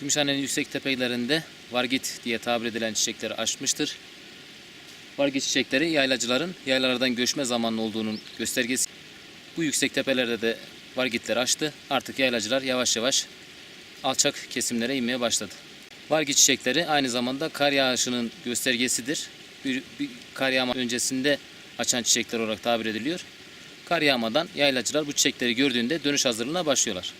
Gümüşhane'nin yüksek tepelerinde vargit diye tabir edilen çiçekleri açmıştır. Vargit çiçekleri yaylacıların yaylalardan göçme zamanlı olduğunun göstergesi. Bu yüksek tepelerde de vargitler açtı. Artık yaylacılar yavaş yavaş alçak kesimlere inmeye başladı. Vargit çiçekleri aynı zamanda kar yağışının göstergesidir. Bir, bir kar yağma öncesinde açan çiçekler olarak tabir ediliyor. Kar yağmadan yaylacılar bu çiçekleri gördüğünde dönüş hazırlığına başlıyorlar.